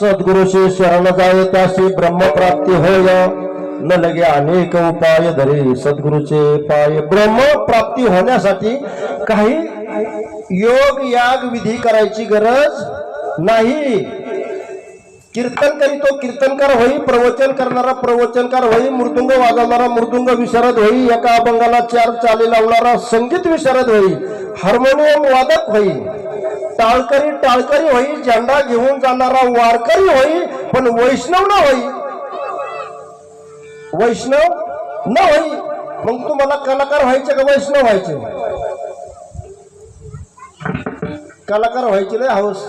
सद्गुरुशी शरण जाय त्याशी ब्रह्मप्राप्ती होय. न लगे अनेक उपाय धरे सद्गुरुचे पाय. ब्रह्मप्राप्ती होण्यासाठी काही योग याग विधी करायची गरज नाही. कीर्तन करी तो कीर्तनकार होई प्रवचन करणारा प्रवचनकार होई मृदुंग वाजवणारा मृदुंग विशारद होई एका अभंगाला चार चाली लावणारा संगीत विशारद होई हार्मोनियम वादक होई. टाळकरी टाळकरी होई झेंडा घेऊन जाणारा वारकरी होई पण वैष्णव न होई. वैष्णव न होई मग तुम्हाला कलाकार व्हायचे का वैष्णव व्हायचे? कलाकार व्हायचे नाही हौस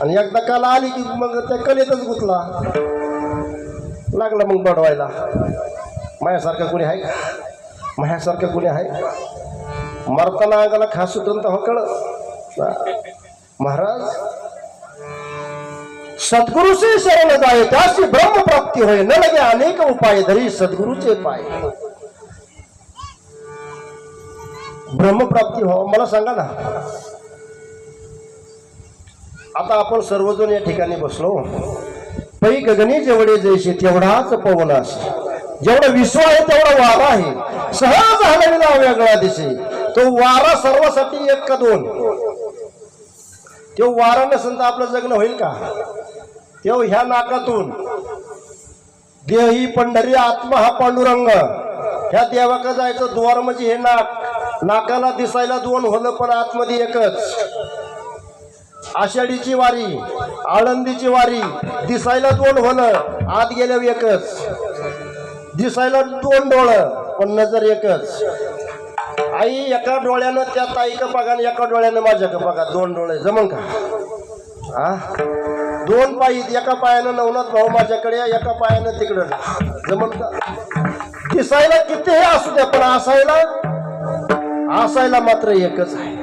आणि एकदा कला आली की मग त्या कलेतच गुतला. लागला मग बडवायला. माझ्यासारखं कोणी आहे का? माझ्यासारखं कोणी आहे? मरताना अंगाला खास सुटून तर कळ महाराज सद्गुरुचे शरण जाय त्याशी ब्रह्मप्राप्ती होय. न लगे अनेक उपाय धरी सद्गुरूचे पाय. ब्रह्मप्राप्ती हो. मला सांगा ना. आता आपण सर्वजण या ठिकाणी बसलो. पै गगनी जेवढे जैसे तेवढाच पवन असे जेवढा विश्व आहे तेवढा वारा आहे. सहज हलविला वेगळा दिसे तो वारा सर्वासाठी एक का दोन? तो वारा नसेल तर आपलं जगणं होईल का? तेव्हा ह्या नाकातून देही पंढरी आत्मा हा पांडुरंग. ह्या देवाकडे जायचं द्वार म्हणजे हे नाक. नाकाला दिसायला दोन होलं पण आतमध्ये एकच. आषाढीची वारी आळंदीची वारी दिसायला दोन होलं आत गेल्या एकच. दिसायला दोन डोळं पण नजर एकच. आई एका डोळ्यानं त्या ताईक बघा आणि एका डोळ्यानं माझ्याकडे बघा. दोन डोळे जमन का? हा दोन पायी एका पायानं नवनाथ भाऊ माझ्याकडे एका पायानं तिकडं. जमन का? दिसायला कितीही असू द्या पण असायला असायला मात्र एकच आहे.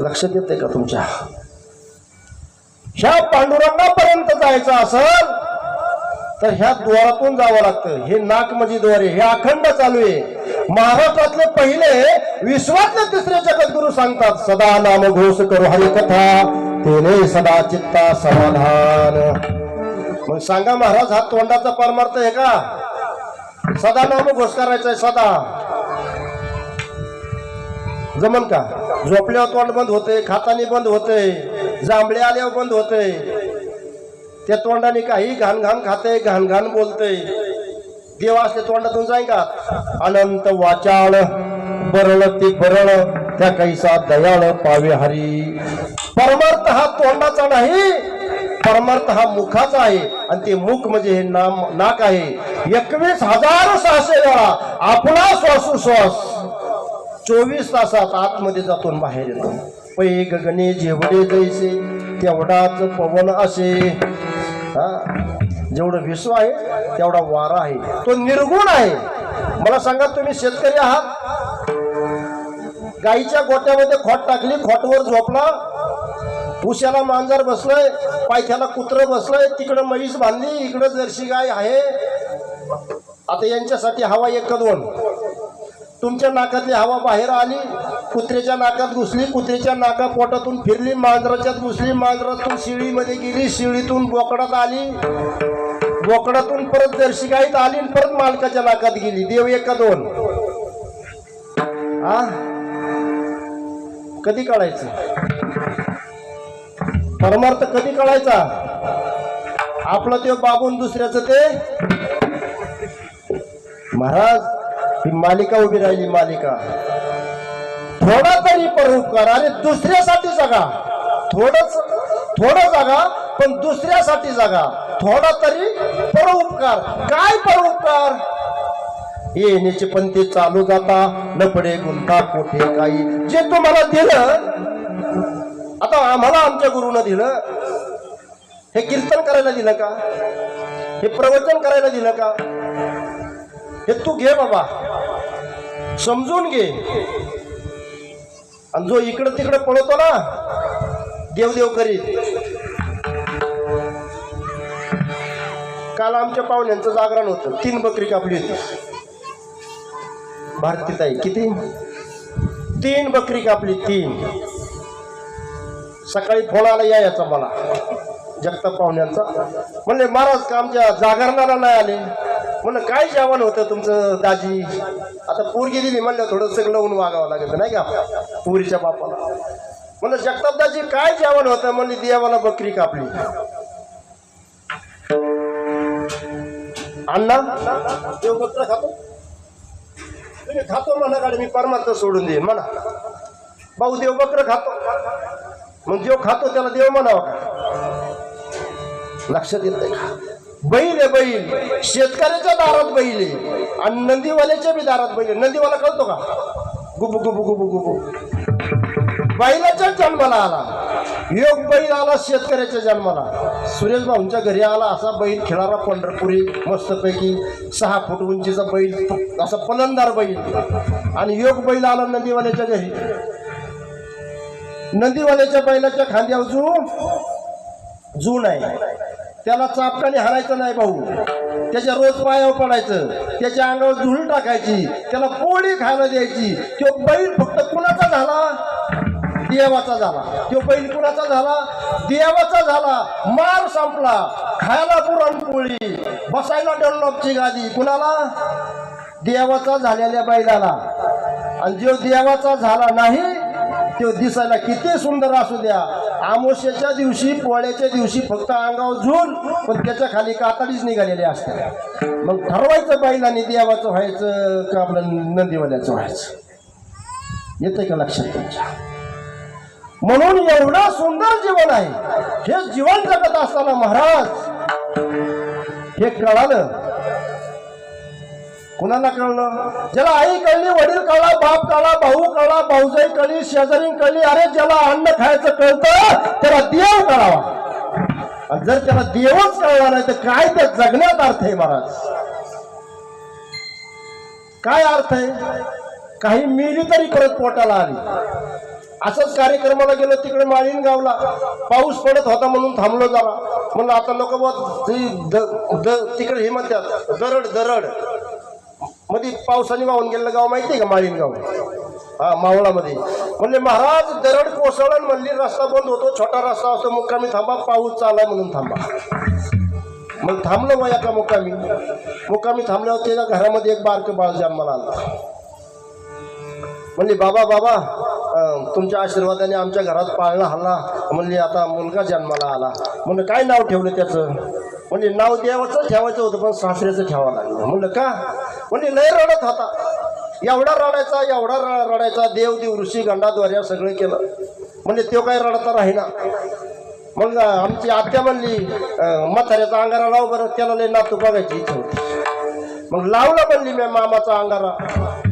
लक्षात येते का तुमच्या? ह्या पांडुरंगापर्यंत जायचं असल तर ह्या द्वारातून जावं लागतं. हे नाक म्हणजे द्वारे हे अखंड चालू आहे. महाराष्ट्रातले पहिले विश्वातले तिसरे जगद्गुरु सांगतात सदा नाम घोष करू हरी कथा तेने सदा चित्ता समाधान. मग सांगा महाराज हा तोंडाचा परमार्थ आहे का? सदा नाम घोष करायचा आहे सदा. जमन का? झोपल्यावर तोंड बंद होते खातानी बंद होते जांभळे आल्यावर बंद होते त्या तोंडाने काही घाण घाण खाते घाण घाण बोलते देव असले तोंडातून जाईल का? अनंत वाचाळ बरळ ते बरळ त्या कैसा दयाळ पावे हरी. परमार्थ हा तोंडाचा नाही परमार्थ हा मुखाचा आहे. आणि ते मुख म्हणजे हे नाम नाक आहे. एकवीस हजार सहाशे वेळा आपला श्वासोश्वास. चोवीस तासात आतमध्ये जातो बाहेर येतो. पै गगने जेवढे जैसे तेवढाच पवन असे. हा जेवढं विश्व आहे तेवढा वारा आहे. तो निर्गुण आहे. मला सांगा तुम्ही शेतकरी आहात? गाईच्या गोट्यामध्ये खोट टाकली खोटवर झोपला. उश्याला मांजर बसलंय पायथ्याला कुत्र बसलंय तिकडं म्हैस बांधली इकडं जर्शी गाय आहे. आता यांच्यासाठी हवा एक दोन. तुमच्या नाकातली हवा बाहेर आली कुत्र्याच्या नाकात घुसली कुत्र्याच्या नाका पोटातून फिरली मांजराच्यात घुसली मांजरातून शिळीमध्ये गेली शिळीतून बोकडात आली. बोकडातून परत दर्शिकाईत आली परत मालकाच्या नाकात गेली. देव एका दोन? हा कधी कळायचं परमार्थ कधी कळायचा आपलं ते बाबून दुसऱ्याचं ते? महाराज ही मालिका उभी राहिली मालिका. थोडा तरी परोपकार आणि दुसऱ्यासाठी जगा. थोडच थोडं जागा पण दुसऱ्यासाठी जागा. थोडा तरी परोपकार काय परोपकार येण्याचे पण ते चालू जाता. लपडे गुंता कोठे काही. जे तुम्हाला दिलं आता आम्हाला आमच्या गुरुनं दिलं. हे कीर्तन करायला दिलं का? हे प्रवचन करायला दिलं का? हे तू घे बाबा. समजून घे. आणि जो इकडं तिकडं पळतो ना देवदेव करीत. काल आमच्या पाहुण्यांचं जागरण होतं. तीन बकरी कापली होती. भारतीताई किती? तीन बकरी कापली तीन. सकाळी फोडाला या याचा मला. जगताप पाहुण्यांचा. म्हणले महाराज का आमच्या जागरणाला नाही आले? म्हणलं काय जेवण होतं तुमचं दाजी? आता पोरगी दिली म्हणलं थोडं सगळं वागावं लागेल नाही का? पुरीच्या बापाला. म्हणलं जगताप दाजी काय जेवण होतं? म्हणली देवाला बकरी कापली. अण्णा? देव बकरं खातो? तुम्ही खातो म्हणा गाडी मी परमार्थ सोडून देईन म्हणा. भाऊ देव बकरं खातो. मग देव खातो त्याला देव म्हणावा का? लक्षात येत नाही का? बैल आहे बैल. शेतकऱ्याच्या दारात बैल आहे. आणि नंदीवाल्याच्या बी दारात बैल आहे. नंदीवाला कळतो का? गुबु गुबु गुबु गुबु. बैलाच्या जन्माला आला. योग बैल आला शेतकऱ्याच्या जन्माला. सुरेश भाऊंच्या घरी आला. असा बैल खेळारा पंढरपुरी मस्तपैकी सहा फूट उंचीचा बैल असा पलंदार बैल. आणि योग बैल आला नंदीवाल्याच्या घरी. नंदीवाल्याच्या बैलाच्या खांद्यावर जू जू नाही. त्याला चापकाने हरायचं नाही भाऊ. त्याच्या रोज पायावर पडायचं त्याच्या अंगावर धुळी टाकायची त्याला पोळी खायला द्यायची. तो बैल फक्त कुणाचा झाला? देवाचा झाला. तो बैल कुणाचा झाला? देवाचा झाला. मार संपला. खायला पुरणपोळी बसायला डनलॉपची गादी. कुणाला? देवाचा झालेल्या बैलाला. आणि जो देवाचा झाला नाही तो दिसायला किती सुंदर असू द्या. आमोश्याच्या दिवशी पोळ्याच्या दिवशी फक्त अंगावर झूल पण त्याच्याखाली कातडीच निघालेली असते मग ठरवायचं बैलाने देवाचं व्हायचं का आपलं नंदीवाल्याचं व्हायचं? येतंय का लक्षात तुमच्या? म्हणून एवढं सुंदर जीवन आहे. हे जीवन जगत असताना महाराज हे कळालं कुणाला कळलं? ज्याला आई कळली वडील कळला बाप कळला भाऊ कळला भाऊजाई कळली शेजारी कळली अरे ज्याला अन्न खायचं कळतं त्याला देव कळावा. जर त्याला देवच कळला नाही तर काय त्या जगण्यात अर्थ आहे महाराज? काय अर्थ आहे? काही मिली तरी परत पोटाला आली. असंच कार्यक्रमाला गेलो तिकडे माळीन गावला पाऊस पडत होता म्हणून थांबलो जरा. म्हणलं आता लोक तिकडे हे म्हणतात दरड दरड. मध्ये पावसाने वाहून गेलेलं गाव माहिती आहे का? माळीन गाव? हा मावळामध्ये. म्हणले महाराज दरड कोसळून म्हणली रस्ता बंद होतो छोटा रस्ता असतो मुक्कामी थांबा पाऊस चालाय म्हणून थांबा. मग थांबलो मग एका मुक्कामी. मुक्कामी थांबल्यावर त्याच्या घरामध्ये एक बारकं बाळ जन्माला आला. म्हणली बाबा बाबा तुमच्या आशीर्वादाने आमच्या घरात पाळणा हल्ला. म्हणली आता मुलगा जन्माला आला. म्हणलं काय नाव ठेवलं त्याचं? म्हणजे नाव देवाचं ठेवायचं होतं पण सासऱ्याचं ठेवावं लागलं. म्हणलं का? म्हणजे लय रडत होता. एवढा रडायचा एवढा रडायचा देव देव ऋषी गंडाद्वारे सगळं केलं. म्हणजे तो काय रडता राहीना. मग आमची आत्या म्हणली म्हाताऱ्याचा अंगारा लाव बरं त्याला लय नातू बघायची इच्छा होती. मग लावला म्हणली मी मामाचा अंगारा.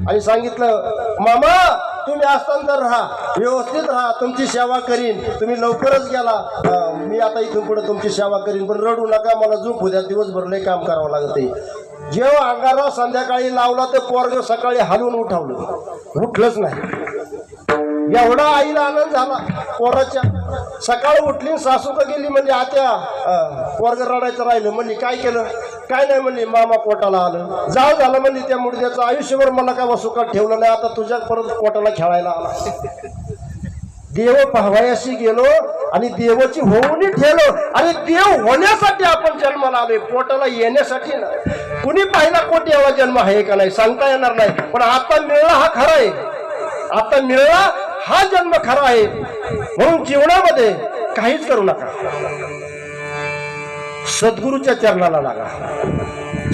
आणि सांगितलं मामा तुम्ही असताना राहा व्यवस्थित राहा तुमची सेवा करीन. तुम्ही लवकरच गेला. मी आता इथून पुढे तुमची सेवा करीन पण रडू नका मला झोप उद्या दिवसभर लय काम करावं लागत जेव्हा अंगारा संध्याकाळी लावला तर पोरग सकाळी हलवून उठावलं. उठलंच नाही. एवढा आईला आनंद झाला पोराच्या. सकाळ उठली सासू का गेली म्हणजे आत्या पोरग रडायचं राहिलं. म्हणजे काय केलं? काय नाही म्हणली मामा पोटाला आलं. जाऊ झालं म्हणली त्या मुडद्याचं आयुष्यभर मला काय वसुकात ठेवलं नाही. आता तुझ्या परत पोटाला खेळायला आला. देव पाहवायाशी गेलो आणि देवाची होऊनही ठेवलो आणि देव होण्यासाठी आपण जन्माला आलोय. पोटाला येण्यासाठी ना. कुणी पाहिला कोटी एवढा जन्म आहे का नाही सांगता येणार नाही. पण आता मिळला हा खरा आहे. आता मिळला हा जन्म खरा आहे. म्हणून जीवनामध्ये काहीच करू नका. सद्गुरूच्या चरणाला लागा.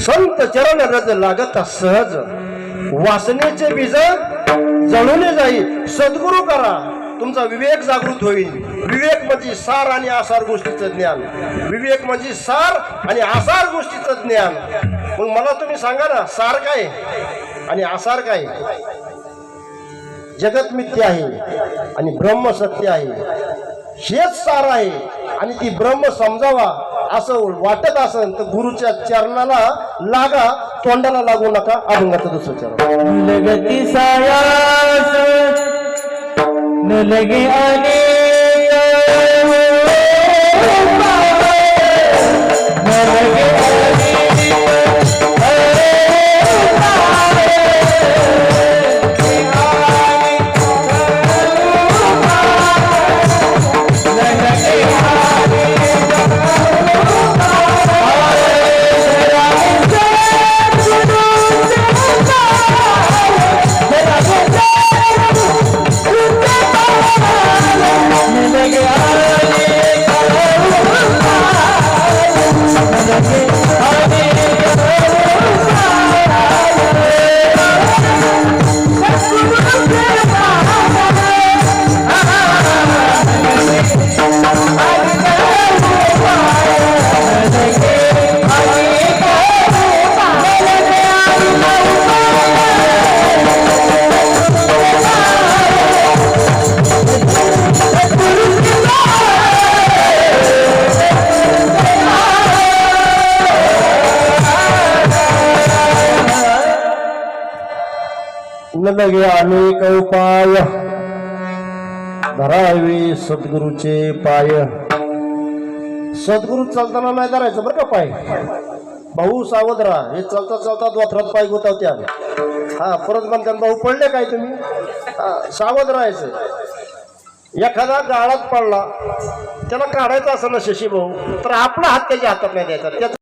संत चरण रज लागता सहज. वासनेचे बीज जळून जाईल सद्गुरू करा. तुमचा विवेक जागृत होईल. विवेक म्हणजे सार आणि आसार गोष्टीचं ज्ञान. विवेक म्हणजे सार आणि आसार गोष्टीचं ज्ञान. मग मला तुम्ही सांगा ना सार काय? आणि आसार काय? जगत मिथ्य आहे आणि ब्रह्म सत्य आहे. हेच सार आहे आणि ती ब्रह्म समजावा असं वाटत असेल तर गुरुच्या चरणाला लागा तोंडाला लागू नका अभंगाचं दुसरं चरण. लगती साया लगे आने न लगे अनेक उपाय. धरावे सद्गुरूचे पाय. सद्गुरू चालताना नाही धरायचं बरं का पाय? भाऊ सावध राहा हे चालता चालता द्वाथरात पाय गुतावत्या हा परत म्हणतात भाऊ पडले काय तुम्ही? हा सावध राहायचं एखादा गाळात पडला त्याला काढायचा असं ना शशी भाऊ तर आपला हात त्याच्या हातात नाही द्यायचा त्याचा